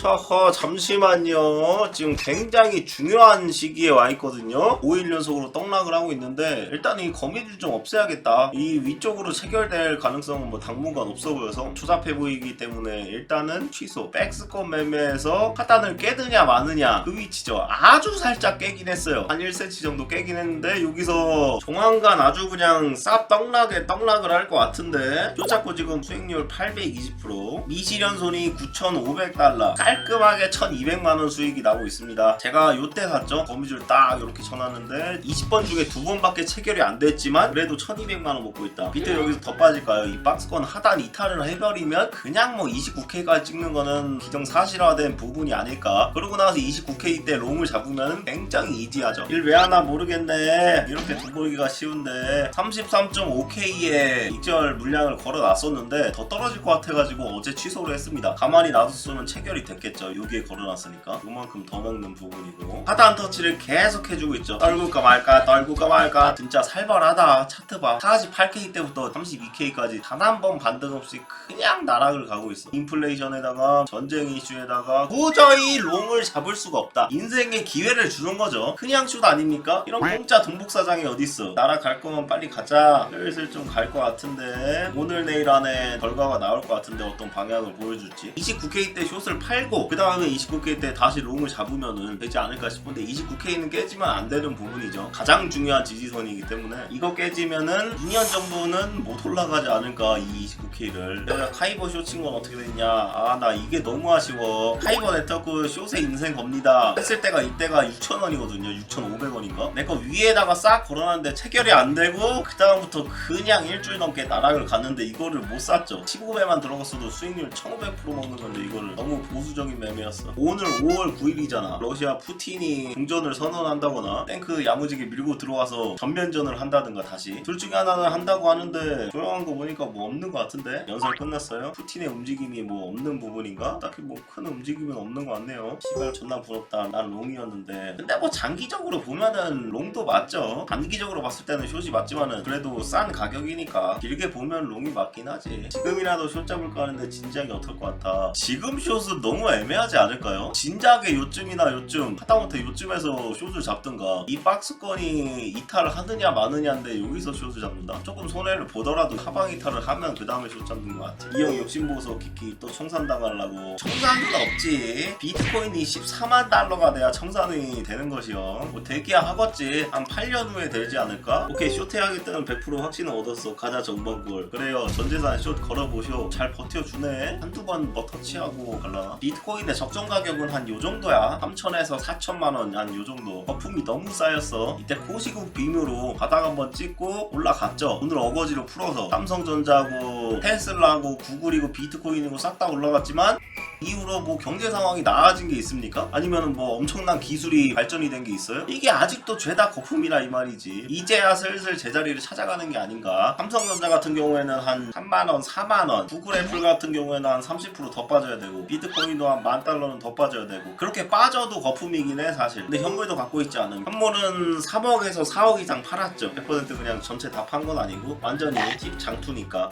처허 잠시만요. 지금 굉장히 중요한 시기에 와 있거든요. 5일 연속으로 떡락을 하고 있는데 일단 이 거미줄 좀 없애야겠다. 이 위쪽으로 체결될 가능성은 뭐 당분간 없어 보여서 추잡해 보이기 때문에 일단은 취소. 백스권 매매에서 하단을 깨드냐 마느냐. 그 위치죠. 아주 살짝 깨긴 했어요. 한 1cm 정도 깨긴 했는데 여기서 조만간 아주 그냥 쌉 떡락에 떡락을 할 것 같은데. 쫓았고 지금 수익률 820% 미시련손이 9,500달러 깔끔하게 1,200만원 수익이 나고 있습니다. 제가 요때 샀죠? 거미줄 딱 이렇게 쳐놨는데 20번 중에 두 번밖에 체결이 안 됐지만 그래도 1,200만원 먹고 있다. 비트 여기서 더 빠질까요? 이 박스권 하단 이탈을 해버리면 그냥 뭐 29K까지 찍는 거는 기정사실화된 부분이 아닐까? 그러고 나서 29K 때 롱을 잡으면 굉장히 이지하죠. 일 왜 하나 모르겠네. 이렇게 돈 벌기가 쉬운데 33.5K에 익절 물량을 걸어놨었는데 더 떨어질 것 같아가지고 어제 취소를 했습니다. 가만히 놔뒀으면 체결이 됐겠죠. 여기에 걸어놨으니까. 요만큼 더 먹는 부분이고. 하단 터치를 계속 해주고 있죠. 떨굴까 말까 떨굴까 말까. 진짜 살벌하다. 차트 봐. 48K 때부터 32K까지 단 한 번 반등 없이 그냥 나락을 가고 있어. 인플레이션에다가 전쟁 이슈에다가 도저히 롱을 잡을 수가 없다. 인생의 기회를 주는 거죠. 그냥 슛 아닙니까? 이런 공짜 동복사장이 어딨어. 나락갈 거면 빨리 가자. 슬슬 좀 갈 것 같은데. 오늘 내일 안에 결과가 나올 것 같은데 어떤 방향을 보여줄지. 29K 때 숏을 팔고 그 다음에 29K 때 다시 롱을 잡으면은 되지 않을까 싶은데 29K는 깨지면 안 되는 부분이죠. 가장 중요한 지지선이기 때문에 이거 깨지면은 2년 정도는 못 올라가지 않을까 이 29K 를 내가 카이버 숏친건 어떻게 됐냐? 아 나 이게 너무 아쉬워. 카이버 네트워크 숏의 인생 겁니다. 했을 때가 이때가 6,000원이거든요. 6,500원인가? 내 거 위에다가 싹 걸어놨는데 체결이 안 되고 그 다음부터 그냥 일주일 넘게 나락을 갔는데 이거를 못 샀죠. 15배만 들어갔어도 수익률 1,500% 먹는 건데 이거를 너무 보수적인 매매였어. 오늘 5월 9일이잖아. 러시아 푸틴이 궁전을 선언한다거나 탱크 야무지게 밀고 들어와서 전면전을 한다든가 다시. 둘 중에 하나는 한다고 하는데 조용한 거 보니까 뭐 없는 것 같은데 연설 끝났어요. 푸틴의 움직임이 뭐 없는 부분인가? 딱히 뭐 큰 움직임은 없는 것 같네요. 시발 존나 부럽다. 난 롱이었는데. 근데 뭐 장기적으로 보면은 롱도 맞죠. 단기적으로 봤을 때는 숏이 맞지만은 그래도 싼 가격이니까 길게 보면 롱이 맞긴 하지. 지금이라도 숏 잡을까 하는데 진작에 어떨 것 같아? 지금 숏은 너무 애매하지 않을까요? 진작에 요쯤이나 요쯤 하다못해 요쯤에서 숏을 잡든가. 이 박스권이 이탈을 하느냐 마느냐인데 여기서 숏을 잡는다. 조금 손해를 보더라도 하방 이탈을 하면 그 다음에 숏 잡는 것 같아 이 형 욕심 보소 키키 또 청산당하려고. 청산은 없지. 비트코인이 14만 달러가 돼야 청산이 되는 것이요. 뭐 대기야 하겠지. 한 8년 후에 되지 않을까? 오케이 숏 해야겠다는 100% 확신을 얻었어. 가자 전번골. 그래요. 전재산 숏 걸어보쇼 잘 버텨주네. 한두 번뭐 터치하고 갈라나? 비트코인의 적정 가격은 한 요 정도야. 3천에서 4천만 원 한 요 정도. 거품이 너무 쌓였어. 이때 코시국 빔으로 바닥 한번 찍고 올라갔죠. 오늘 어거지로 풀어서 삼성전자고 테슬라고 구글이고 비트코인이고 싹 다 올라갔지만 이후로 뭐 경제 상황이 나아진 게 있습니까? 아니면 뭐 엄청난 기술이 발전이 된 게 있어요? 이게 아직도 죄다 거품이라 이 말이지. 이제야 슬슬 제자리를 찾아가는 게 아닌가. 삼성전자 같은 경우에는 한 3만원, 4만원, 구글 애플 같은 경우에는 한 30%더 빠져야 되고, 비트코인도 한 만 달러는 더 빠져야 되고, 그렇게 빠져도 거품이긴 해, 사실. 근데 현물도 갖고 있지 않음. 현물은 3억에서 4억 이상 팔았죠. 100% 그냥 전체 다 판 건 아니고, 완전히 팁 장투니까.